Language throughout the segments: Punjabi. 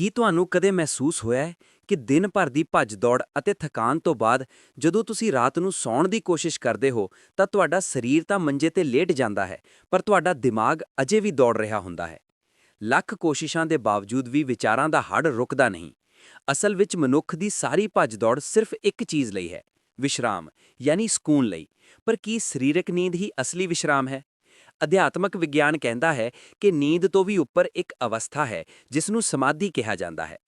ਕੀ ਤੁਹਾਨੂੰ ਕਦੇ ਮਹਿਸੂਸ ਹੋਇਆ ਹੈ ਕਿ ਦਿਨ ਭਰ ਦੀ ਭੱਜ ਦੌੜ ਅਤੇ ਥਕਾਨ ਤੋਂ ਬਾਅਦ ਜਦੋਂ ਤੁਸੀਂ ਰਾਤ ਨੂੰ ਸੌਣ ਦੀ ਕੋਸ਼ਿਸ਼ ਕਰਦੇ ਹੋ, ਤਾਂ ਤੁਹਾਡਾ ਸਰੀਰ ਤਾਂ ਮੰਜੇ ਤੇ ਲੇਟ ਜਾਂਦਾ ਹੈ, ਪਰ ਤੁਹਾਡਾ ਦਿਮਾਗ ਅਜੇ ਵੀ ਦੌੜ ਰਿਹਾ ਹੁੰਦਾ ਹੈ। ਲੱਖ ਕੋਸ਼ਿਸ਼ਾਂ ਦੇ ਬਾਵਜੂਦ ਵੀ ਵਿਚਾਰਾਂ ਦਾ ਹੜ ਰੁਕਦਾ ਨਹੀਂ। ਅਸਲ ਵਿੱਚ ਮਨੁੱਖ ਦੀ ਸਾਰੀ ਭੱਜ ਦੌੜ ਸਿਰਫ ਇੱਕ ਚੀਜ਼ ਲਈ ਹੈ, ਵਿਸ਼ਰਾਮ, ਯਾਨੀ ਸਕੂਨ ਲਈ। ਪਰ ਕੀ ਸਰੀਰਕ ਨੀਂਦ ਹੀ ਅਸਲੀ ਵਿਸ਼ਰਾਮ ਹੈ? ਅਧਿਆਤਮਕ ਵਿਗਿਆਨ ਕਹਿੰਦਾ ਹੈ ਕਿ ਨੀਂਦ ਤੋਂ ਵੀ ਉੱਪਰ ਇੱਕ ਅਵਸਥਾ ਹੈ ਜਿਸ ਨੂੰ ਸਮਾਧੀ ਕਿਹਾ ਜਾਂਦਾ ਹੈ।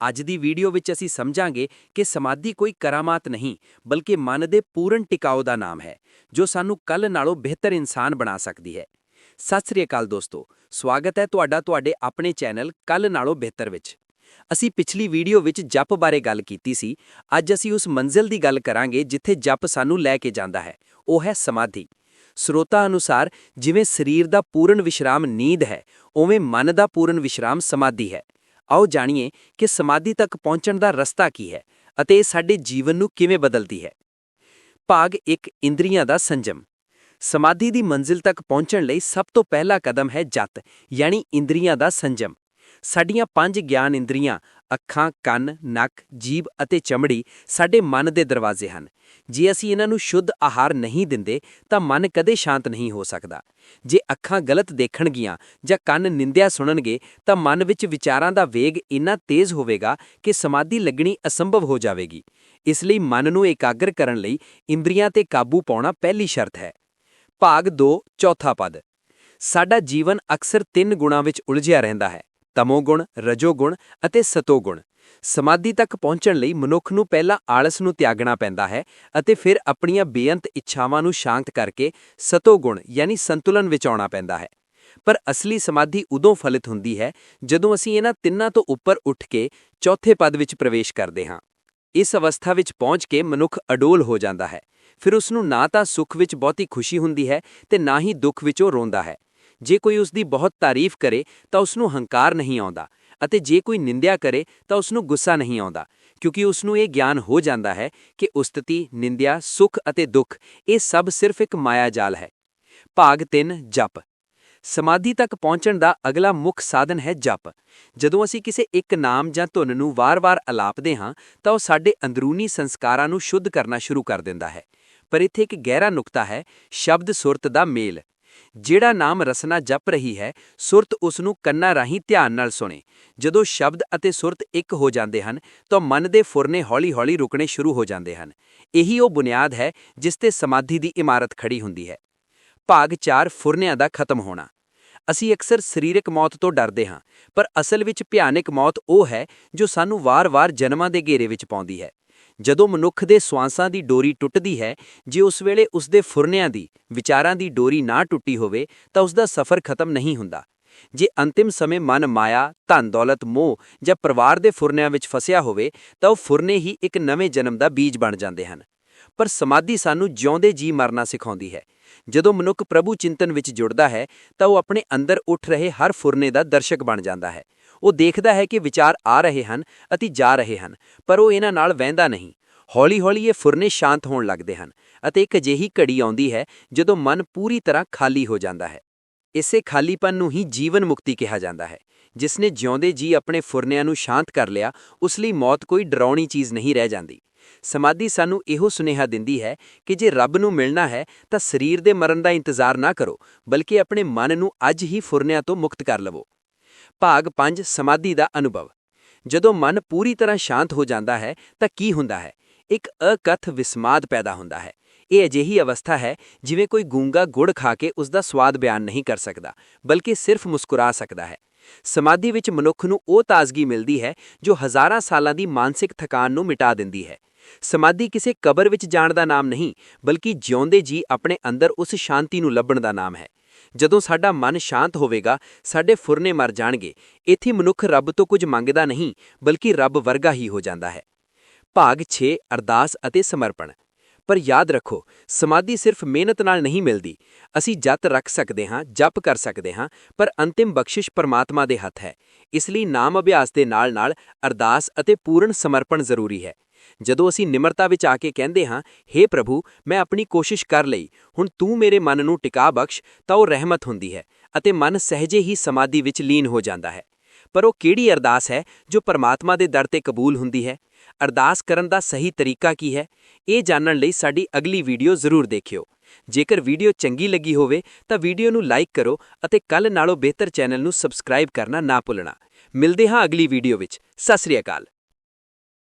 ਅੱਜ ਦੀ ਵੀਡੀਓ ਵਿੱਚ ਅਸੀਂ ਸਮਝਾਂਗੇ ਕਿ ਸਮਾਧੀ ਕੋਈ ਕਰਾਮਾਤ ਨਹੀਂ, ਬਲਕਿ ਮਨ ਦੇ ਪੂਰਨ ਟਿਕਾਓ ਦਾ ਨਾਮ ਹੈ, ਜੋ ਸਾਨੂੰ ਕੱਲ ਨਾਲੋਂ ਬਿਹਤਰ ਇਨਸਾਨ ਬਣਾ ਸਕਦੀ ਹੈ। ਸਤਿ ਸ੍ਰੀ ਅਕਾਲ ਦੋਸਤੋ, ਸਵਾਗਤ ਹੈ ਤੁਹਾਡਾ ਤੁਹਾਡੇ ਆਪਣੇ ਚੈਨਲ ਕੱਲ ਨਾਲੋਂ ਬਿਹਤਰ ਵਿੱਚ। ਅਸੀਂ ਪਿਛਲੀ ਵੀਡੀਓ ਵਿੱਚ ਜਪ ਬਾਰੇ ਗੱਲ ਕੀਤੀ ਸੀ, ਅੱਜ ਅਸੀਂ ਉਸ ਮੰਜ਼ਿਲ ਦੀ ਗੱਲ ਕਰਾਂਗੇ ਜਿੱਥੇ ਜਪ ਸਾਨੂੰ ਲੈ ਕੇ ਜਾਂਦਾ ਹੈ, ਉਹ ਹੈ ਸਮਾਧੀ। ਸਰੋਤਾ ਅਨੁਸਾਰ ਜਿਵੇਂ ਸਰੀਰ ਦਾ ਪੂਰਨ ਵਿਸ਼ਰਾਮ ਨੀਂਦ ਹੈ, ਉਵੇਂ ਮਨ ਦਾ ਪੂਰਨ ਵਿਸ਼ਰਾਮ ਸਮਾਧੀ ਹੈ। ਆਓ ਜਾਣੀਏ ਕਿ ਸਮਾਧੀ ਤੱਕ ਪਹੁੰਚਣ ਦਾ ਰਸਤਾ ਕੀ ਹੈ ਅਤੇ ਇਹ ਸਾਡੇ ਜੀਵਨ ਨੂੰ ਕਿਵੇਂ ਬਦਲਦੀ ਹੈ। ਭਾਗ 1 ਇੰਦਰੀਆਂ ਦਾ ਸੰਜਮ। ਸਮਾਧੀ ਦੀ ਮੰਜ਼ਿਲ ਤੱਕ ਪਹੁੰਚਣ ਲਈ ਸਭ ਤੋਂ ਪਹਿਲਾ ਕਦਮ ਹੈ ਜਤ, ਯਾਨੀ ਇੰਦਰੀਆਂ ਦਾ ਸੰਜਮ। ਸਾਡੀਆਂ ਪੰਜ ਗਿਆਨ ਇੰਦਰੀਆਂ, ਅੱਖਾਂ, ਕੰਨ, ਨੱਕ, ਜੀਭ ਅਤੇ ਚਮੜੀ ਸਾਡੇ ਮਨ ਦੇ ਦਰਵਾਜ਼ੇ ਹਨ। ਜੇ ਅਸੀਂ ਇਹਨਾਂ ਨੂੰ ਸ਼ੁੱਧ ਆਹਾਰ ਨਹੀਂ ਦਿੰਦੇ, ਤਾਂ ਮਨ ਕਦੇ ਸ਼ਾਂਤ ਨਹੀਂ ਹੋ ਸਕਦਾ। ਜੇ ਅੱਖਾਂ ਗਲਤ ਦੇਖਣਗੀਆਂ ਜਾਂ ਕੰਨ ਨਿੰਦਿਆ ਸੁਣਨਗੇ, ਤਾਂ ਮਨ ਵਿੱਚ ਵਿਚਾਰਾਂ ਦਾ ਵੇਗ ਇੰਨਾ ਤੇਜ਼ ਹੋਵੇਗਾ ਕਿ ਸਮਾਧੀ ਲੱਗਣੀ ਅਸੰਭਵ ਹੋ ਜਾਵੇਗੀ। ਇਸ ਲਈ ਮਨ ਨੂੰ ਇਕਾਗਰ ਕਰਨ ਲਈ ਇੰਦਰੀਆਂ ਤੇ ਕਾਬੂ ਪਾਉਣਾ ਪਹਿਲੀ ਸ਼ਰਤ ਹੈ। ਭਾਗ 2 ਚੌਥਾ ਪਦ। ਸਾਡਾ ਜੀਵਨ ਅਕਸਰ ਤਿੰਨ ਗੁਣਾਂ ਵਿੱਚ ਉਲਝਿਆ ਰਹਿੰਦਾ ਹੈ। ਤਮੋਗੁਣ, ਰਜੋਗੁਣ ਅਤੇ ਸਤੋਗੁਣ। ਸਮਾਧੀ ਤੱਕ ਪਹੁੰਚਣ ਲਈ ਮਨੁੱਖ ਨੂੰ ਪਹਿਲਾਂ ਆਲਸ ਨੂੰ ਤਿਆਗਣਾ ਪੈਂਦਾ ਹੈ ਅਤੇ ਫਿਰ ਆਪਣੀਆਂ ਬੇਅੰਤ ਇੱਛਾਵਾਂ ਨੂੰ ਸ਼ਾਂਤ ਕਰਕੇ ਸਤੋਗੁਣ ਯਾਨੀ ਸੰਤੁਲਨ ਵਿੱਚ ਆਉਣਾ ਪੈਂਦਾ ਹੈ। ਪਰ ਅਸਲੀ ਸਮਾਧੀ ਉਦੋਂ ਫਲਿਤ ਹੁੰਦੀ ਹੈ ਜਦੋਂ ਅਸੀਂ ਇਹਨਾਂ ਤਿੰਨਾਂ ਤੋਂ ਉੱਪਰ ਉੱਠ ਕੇ ਚੌਥੇ ਪਦ ਵਿੱਚ ਪ੍ਰਵੇਸ਼ ਕਰਦੇ ਹਾਂ। ਇਸ ਅਵਸਥਾ ਵਿੱਚ ਪਹੁੰਚ ਕੇ ਮਨੁੱਖ ਅਡੋਲ ਹੋ ਜਾਂਦਾ ਹੈ। ਫਿਰ ਉਸ ਨੂੰ ਨਾ ਤਾਂ ਸੁੱਖ ਵਿੱਚ ਬਹੁਤੀ ਖੁਸ਼ੀ ਹੁੰਦੀ ਹੈ ਤੇ ਨਾ ਹੀ ਦੁੱਖ ਵਿੱਚੋਂ ਰੋਂਦਾ ਹੈ। ਜੇ ਕੋਈ ਉਸ ਦੀ ਬਹੁਤ ਤਾਰੀਫ ਕਰੇ, ਤਾਂ ਉਸ ਨੂੰ ਹੰਕਾਰ ਨਹੀਂ ਆਉਂਦਾ ਅਤੇ ਜੇ ਕੋਈ ਨਿੰਦਿਆ ਕਰੇ, ਤਾਂ ਉਸ ਨੂੰ ਗੁੱਸਾ ਨਹੀਂ ਆਉਂਦਾ, ਕਿਉਂਕਿ ਉਸ ਨੂੰ ਇਹ ਗਿਆਨ ਹੋ ਜਾਂਦਾ ਹੈ ਕਿ ਉਸਤਤੀ, ਨਿੰਦਿਆ, ਸੁਖ ਅਤੇ ਦੁੱਖ, ਇਹ ਸਭ ਸਿਰਫ ਇੱਕ ਮਾਇਆ ਜਾਲ ਹੈ। ਭਾਗ 3 ਜਪ। ਸਮਾਧੀ ਤੱਕ ਪਹੁੰਚਣ ਦਾ ਅਗਲਾ ਮੁੱਖ ਸਾਧਨ ਹੈ ਜਪ। ਜਦੋਂ ਅਸੀਂ ਕਿਸੇ ਇੱਕ ਨਾਮ ਜਾਂ ਧੁਨ ਨੂੰ ਵਾਰ-ਵਾਰ ਅਲਾਪਦੇ ਹਾਂ, ਤਾਂ ਉਹ ਸਾਡੇ ਅੰਦਰੂਨੀ ਸੰਸਕਾਰਾਂ ਨੂੰ ਸ਼ੁੱਧ ਕਰਨਾ ਸ਼ੁਰੂ ਕਰ ਦਿੰਦਾ ਹੈ। ਪਰ ਇੱਥੇ ਇੱਕ ਗਹਿਰਾ ਨੁਕਤਾ ਹੈ ਸ਼ਬਦ ਸੁਰਤ ਦਾ ਮੇਲ। ਜਿਹੜਾ ਨਾਮ ਰਸਨਾ ਜਪ ਰਹੀ ਹੈ, ਸੁਰਤ ਉਸ ਨੂੰ ਕੰਨਾਂ ਰਾਹੀਂ ਧਿਆਨ ਨਾਲ ਸੁਣੇ। ਜਦੋਂ ਸ਼ਬਦ ਅਤੇ ਸੁਰਤ ਇੱਕ ਹੋ ਜਾਂਦੇ ਹਨ, ਤਾਂ ਮਨ ਦੇ ਫੁਰਨੇ ਹੌਲੀ-ਹੌਲੀ ਰੁਕਣੇ ਸ਼ੁਰੂ ਹੋ ਜਾਂਦੇ ਹਨ। ਇਹੀ ਉਹ ਬੁਨਿਆਦ ਹੈ, ਜਿਸ ਤੇ ਸਮਾਧੀ ਦੀ ਇਮਾਰਤ ਖੜੀ ਹੁੰਦੀ ਹੈ। ਭਾਗ 4 ਫੁਰਨਿਆਂ ਦਾ ਖਤਮ ਹੋਣਾ। ਅਸੀਂ ਅਕਸਰ ਸਰੀਰਕ ਮੌਤ ਤੋਂ ਡਰਦੇ ਹਾਂ, ਪਰ ਅਸਲ ਵਿੱਚ ਭਿਆਨਕ ਮੌਤ ਉਹ ਹੈ, ਜੋ ਸਾਨੂੰ ਵਾਰ-ਵਾਰ ਜਨਮਾਂ ਦੇ ਘੇਰੇ ਵਿੱਚ ਪਾਉਂਦੀ ਹੈ। ਜਦੋਂ ਮਨੁੱਖ ਦੇ ਸਵਾਸਾਂ ਦੀ ਡੋਰੀ ਟੁੱਟਦੀ ਹੈ, ਜੇ ਉਸ ਵੇਲੇ ਉਸ ਦੇ ਫੁਰਨਿਆਂ ਦੀ, ਵਿਚਾਰਾਂ ਦੀ ਡੋਰੀ ਨਾ ਟੁੱਟੀ ਹੋਵੇ, ਤਾਂ ਉਸ ਦਾ ਸਫ਼ਰ ਖਤਮ ਨਹੀਂ ਹੁੰਦਾ। ਜੇ ਅੰਤਿਮ ਸਮੇਂ ਮਨ ਮਾਇਆ, ਧਨ, ਦੌਲਤ, ਮੋਹ ਜਾਂ ਪਰਿਵਾਰ ਦੇ ਫੁਰਨਿਆਂ ਵਿੱਚ ਫਸਿਆ ਹੋਵੇ, ਤਾਂ ਉਹ ਫੁਰਨੇ ਹੀ ਇੱਕ ਨਵੇਂ ਜਨਮ ਦਾ ਬੀਜ ਬਣ ਜਾਂਦੇ ਹਨ। ਪਰ ਸਮਾਧੀ ਸਾਨੂੰ ਜਿਉਂਦੇ ਜੀ ਮਰਨਾ ਸਿਖਾਉਂਦੀ ਹੈ। ਜਦੋਂ ਮਨੁੱਖ ਪ੍ਰਭੂ ਚਿੰਤਨ ਵਿੱਚ ਜੁੜਦਾ ਹੈ, ਤਾਂ ਉਹ ਆਪਣੇ ਅੰਦਰ ਉੱਠ ਰਹੇ ਹਰ ਫੁਰਨੇ ਦਾ ਦਰਸ਼ਕ ਬਣ ਜਾਂਦਾ ਹੈ। ਉਹ ਦੇਖਦਾ ਹੈ ਕਿ ਵਿਚਾਰ ਆ ਰਹੇ ਹਨ, ਅਤੇ ਜਾ ਰਹੇ ਹਨ, ਪਰ ਉਹ ਇਹਨਾਂ ਨਾਲ ਵਹਿੰਦਾ ਨਹੀਂ। ਹੌਲੀ-ਹੌਲੀ ਇਹ ਫੁਰਨੇ ਸ਼ਾਂਤ ਹੋਣ ਲੱਗਦੇ ਹਨ ਅਤੇ ਇੱਕ ਅਜਿਹੀ ਘੜੀ ਆਉਂਦੀ ਹੈ ਜਦੋਂ ਮਨ ਪੂਰੀ ਤਰ੍ਹਾਂ ਖਾਲੀ ਹੋ ਜਾਂਦਾ ਹੈ। ਇਸੇ ਖਾਲੀਪਨ ਨੂੰ ਹੀ ਜੀਵਨ ਮੁਕਤੀ ਕਿਹਾ ਜਾਂਦਾ ਹੈ। ਜਿਸਨੇ ਜਿਉਂਦੇ ਜੀ ਆਪਣੇ ਫੁਰਨਿਆਂ ਨੂੰ ਸ਼ਾਂਤ ਕਰ ਲਿਆ, ਉਸ ਲਈ ਮੌਤ ਕੋਈ ਡਰਾਉਣੀ ਚੀਜ਼ ਨਹੀਂ ਰਹਿ ਜਾਂਦੀ। ਸਮਾਧੀ ਸਾਨੂੰ ਇਹੋ ਸੁਨੇਹਾ ਦਿੰਦੀ ਹੈ ਕਿ ਜੇ ਰੱਬ ਨੂੰ ਮਿਲਣਾ ਹੈ ਤਾਂ ਸਰੀਰ ਦੇ ਮਰਨ ਦਾ ਇੰਤਜ਼ਾਰ ਨਾ ਕਰੋ, ਬਲਕਿ ਆਪਣੇ ਮਨ ਨੂੰ ਅੱਜ ਹੀ ਫੁਰਨਿਆਂ ਤੋਂ ਮੁਕਤ ਕਰ ਲਵੋ। ਭਾਗ 5 ਸਮਾਧੀ ਦਾ ਅਨੁਭਵ। ਜਦੋਂ ਮਨ ਪੂਰੀ ਤਰ੍ਹਾਂ ਸ਼ਾਂਤ ਹੋ ਜਾਂਦਾ ਹੈ, ਤਾਂ ਕੀ ਹੁੰਦਾ ਹੈ? ਇੱਕ ਅਕਥ ਵਿਸਮਾਦ ਪੈਦਾ ਹੁੰਦਾ ਹੈ। ਇਹ ਅਜਿਹੀ ਅਵਸਥਾ ਹੈ, ਜਿਵੇਂ ਕੋਈ ਗੂੰਗਾ ਗੁੜ ਖਾ ਕੇ ਉਸ ਦਾ ਸਵਾਦ ਬਿਆਨ ਨਹੀਂ ਕਰ ਸਕਦਾ, ਬਲਕਿ ਸਿਰਫ ਮੁਸਕਰਾ ਸਕਦਾ ਹੈ। ਸਮਾਧੀ ਵਿੱਚ ਮਨੁੱਖ ਨੂੰ ਉਹ ਤਾਜ਼ਗੀ ਮਿਲਦੀ ਹੈ, ਜੋ ਹਜ਼ਾਰਾਂ ਸਾਲਾਂ ਦੀ ਮਾਨਸਿਕ ਥਕਾਨ ਨੂੰ ਮਿਟਾ ਦਿੰਦੀ ਹੈ। ਸਮਾਧੀ ਕਿਸੇ ਕਬਰ ਵਿੱਚ ਜਾਣ ਦਾ ਨਾਮ ਨਹੀਂ, ਬਲਕਿ ਜਿਉਂਦੇ ਜੀ ਆਪਣੇ ਅੰਦਰ ਉਸ ਸ਼ਾਂਤੀ ਨੂੰ ਲੱਭਣ ਦਾ ਨਾਮ ਹੈ। ਜਦੋਂ ਸਾਡਾ ਮਨ ਸ਼ਾਂਤ ਹੋਵੇਗਾ, ਸਾਡੇ ਫੁਰਨੇ ਮਰ ਜਾਣਗੇ। ਇੱਥੇ ਮਨੁੱਖ ਰੱਬ ਤੋਂ ਕੁਝ ਮੰਗਦਾ ਨਹੀਂ, ਬਲਕਿ ਰੱਬ ਵਰਗਾ ਹੀ ਹੋ ਜਾਂਦਾ ਹੈ। ਭਾਗ 6 ਅਰਦਾਸ ਅਤੇ ਸਮਰਪਣ। ਪਰ ਯਾਦ ਰੱਖੋ, ਸਮਾਧੀ ਸਿਰਫ ਮਿਹਨਤ ਨਾਲ ਨਹੀਂ ਮਿਲਦੀ। ਅਸੀਂ ਜਤ ਰੱਖ ਸਕਦੇ ਹਾਂ, ਜਪ ਕਰ ਸਕਦੇ ਹਾਂ, ਪਰ ਅੰਤਿਮ ਬਖਸ਼ਿਸ਼ ਪਰਮਾਤਮਾ ਦੇ ਹੱਥ ਹੈ। ਇਸ ਲਈ ਨਾਮ ਅਭਿਆਸ ਦੇ ਨਾਲ-ਨਾਲ ਅਰਦਾਸ ਅਤੇ ਪੂਰਨ ਸਮਰਪਣ ਜ਼ਰੂਰੀ ਹੈ। ਜਦੋਂ ਅਸੀਂ ਨਿਮਰਤਾ ਵਿੱਚ ਆ ਕੇ ਕਹਿੰਦੇ ਹਾਂ हे ਪ੍ਰਭੂ, ਮੈਂ ਆਪਣੀ ਕੋਸ਼ਿਸ਼ ਕਰ ਲਈ, ਹੁਣ ਤੂੰ ਮੇਰੇ ਮਨ ਨੂੰ ਟਿਕਾ ਬਖਸ਼ ਤਾਂ ਉਹ ਰਹਿਮਤ ਹੁੰਦੀ ਹੈ ਅਤੇ ਮਨ ਸਹਜੇ ਹੀ ਸਮਾਧੀ ਵਿੱਚ ਲੀਨ ਹੋ ਜਾਂਦਾ ਹੈ। ਪਰ ਉਹ ਕਿਹੜੀ ਅਰਦਾਸ ਹੈ ਜੋ ਪਰਮਾਤਮਾ ਦੇ ਦਰ ਤੇ ਕਬੂਲ ਹੁੰਦੀ ਹੈ? ਅਰਦਾਸ ਕਰਨ ਦਾ ਸਹੀ ਤਰੀਕਾ ਕੀ ਹੈ? ਇਹ ਜਾਣਨ ਲਈ ਸਾਡੀ ਅਗਲੀ ਵੀਡੀਓ ਜ਼ਰੂਰ ਦੇਖਿਓ। ਜੇਕਰ ਵੀਡੀਓ ਚੰਗੀ ਲੱਗੀ ਹੋਵੇ, ਤਾਂ ਵੀਡੀਓ ਨੂੰ ਲਾਈਕ ਕਰੋ ਅਤੇ ਕੱਲ ਨਾਲੋਂ ਬਿਹਤਰ ਚੈਨਲ ਨੂੰ ਸਬਸਕ੍ਰਾਈਬ ਕਰਨਾ ਨਾ ਭੁੱਲਣਾ। ਮਿਲਦੇ ਹਾਂ ਅਗਲੀ ਵੀਡੀਓ ਵਿੱਚ। ਸਤਿ ਸ੍ਰੀ ਅਕਾਲ।